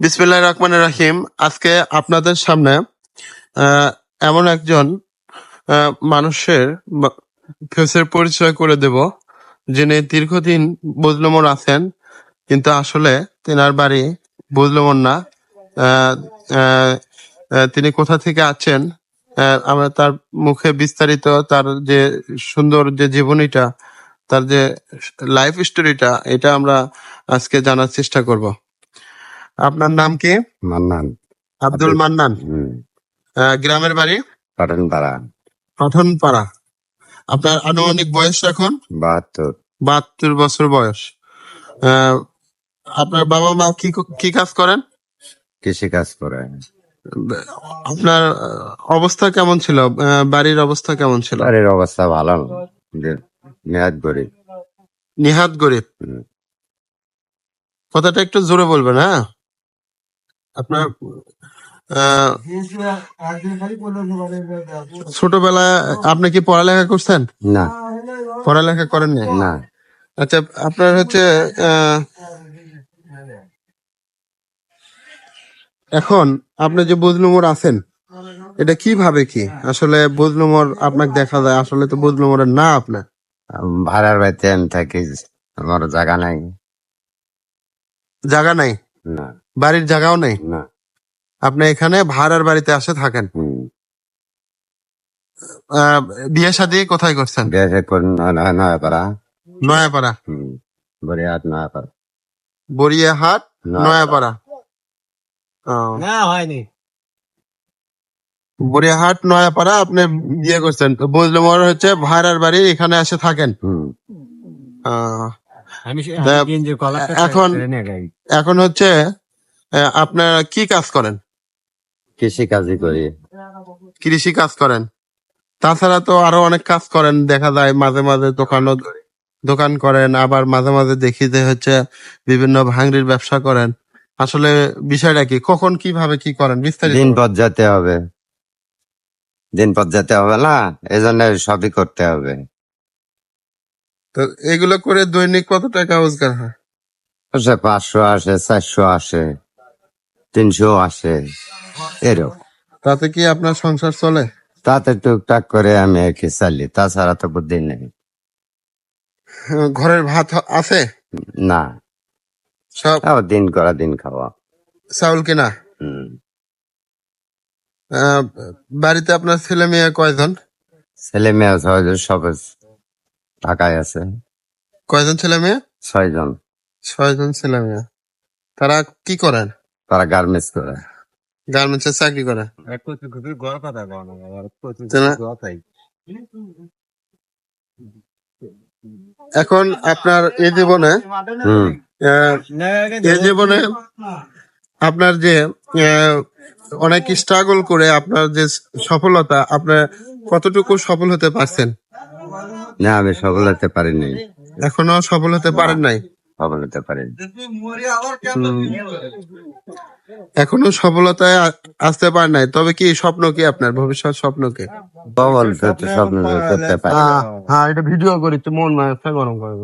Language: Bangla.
বিসমিল্লাহ রহমান রাহিম। আজকে আপনাদের সামনে এমন একজন মানুষের ফেসের পরিচয় করে দেব, যিনি দীর্ঘদিন বুজলুমর আছেন, কিন্তু আসলে তেনার বাড়ি বুজলুমর না। তিনি কোথা থেকে আছেন আমরা তার মুখে বিস্তারিত তার যে সুন্দর যে জীবনীটা, তার যে লাইফ স্টোরিটা এটা আমরা আজকে জানার চেষ্টা করব। আপনার নাম কি? মান্নান। আব্দুল মান্নান। গ্রামের বাড়ি? পাঠান পাড়া পাঠনপাড়া। আপনার আনুমানিক বয়স এখন? বাহাত্তর। বাহাত্তর বছর বয়স। আপনার বাবা মা কি কি কাজ করেন? কৃষি কাজ করে। আপনার অবস্থা কেমন ছিল? বাড়ির অবস্থা কেমন ছিল? বাড়ির অবস্থা ভালো। না যে মেয়াদ গরিব। নিহাত গরিব। কথাটা একটু জোরে বলবেন হ্যাঁ? আপনার আহ, ছোটবেলায় আপনি কি পড়ালেখা করছেন? না। পড়ালেখা করেননি? না। আচ্ছা আপনার হচ্ছে এখন আপনি যে বুজলুমর আছেন এটা কীভাবে কি? আসলে বুজলুমর আপনাকে দেখা যায় আসলে তো বুজলুমরের না আপনার। ভাড়ার বাড়িতে আমি থাকি আমার জায়গা নাই। জায়গা নাই? না। বাড়ির জায়গাও নেই? না। আপনি এখানে ভাড়ার বাড়িতে আসে থাকেন? বিয়ে শাদী কোথায় করছেন? বিয়ে নয়াপাড়া। হুম বরিয়াত নয় বরিয়াহাট নয়াপাড়া? না হয়নি। বরিয়াহাট নয়াপাড়া আপনি বিয়ে করছেন। তো বুজলুমর হচ্ছে ভাড়ার বাড়ি এখানে এসে থাকেন। এখন এখন হচ্ছে আহ, আপনারা কি কাজ করেন? কৃষি কাজই করি। কৃষি কাজ করেন। তাছাড়া তো আরও অনেক কাজ করেন দেখা যায় মাঝে মাঝে দোকানও দোকান করেন আবার মাঝে মাঝে দেখি যে হচ্ছে বিভিন্ন ভাঙড়ির ব্যবসা করেন। আসলে বিষয়টা কি? কখন কীভাবে কি করেন? বিস্তারিত দিন পথ যেতে হবে। দিন পথ যেতে হবে না এই জন্য সবই করতে হবে। তো এগুলো করে দৈনিক কত টাকা রোজগার হয়? পাঁচশো আসে চারশো আসে তিনশো আসে এরকম। তাতে কি আপনার সংসার চলে? তাতে টুকটাক করে আমি আর কি চালি তাছাড়া তো বুদ্ধি নেই। ঘরের ভাত হ- আছে? না। সব? তাও দিন করা দিন খাওয়া। চাউল কিনা? হুম। আহ, বাড়িতে আপনার ছেলে মেয়ে কয়জন? ছেলে মেয়ে ছয়জন সব ঢাকায় আছে। কয়জন ছেলে মেয়ে? ছয়জন। ছয়জন ছেলে মেয়ে। তারা কি করেন তারা গার্মেন্টস করে। গার্মেন্টসে চাকরি করে। এখন আপনার এই জীবনে হুম। আহ, এই জীবনে আপনার যে আহ, অনেক স্ট্রাগল করে আপনার যে সফলতা আপনার কতটুকু সফল হতে পারছেন? না আমি সফল হতে পারি নাই এখনও সফল হতে পারেন নাই? সফল হতে পারেন। এখনও সফলতায় আসতে পারেন নাই। তবে কি স্বপ্ন কি আপনার? ভবিষ্যৎ স্বপ্ন কে? সফল স্বপ্ন করতে পারি। হ্যাঁ এটা ভিডিও করি তো মন না গরম করে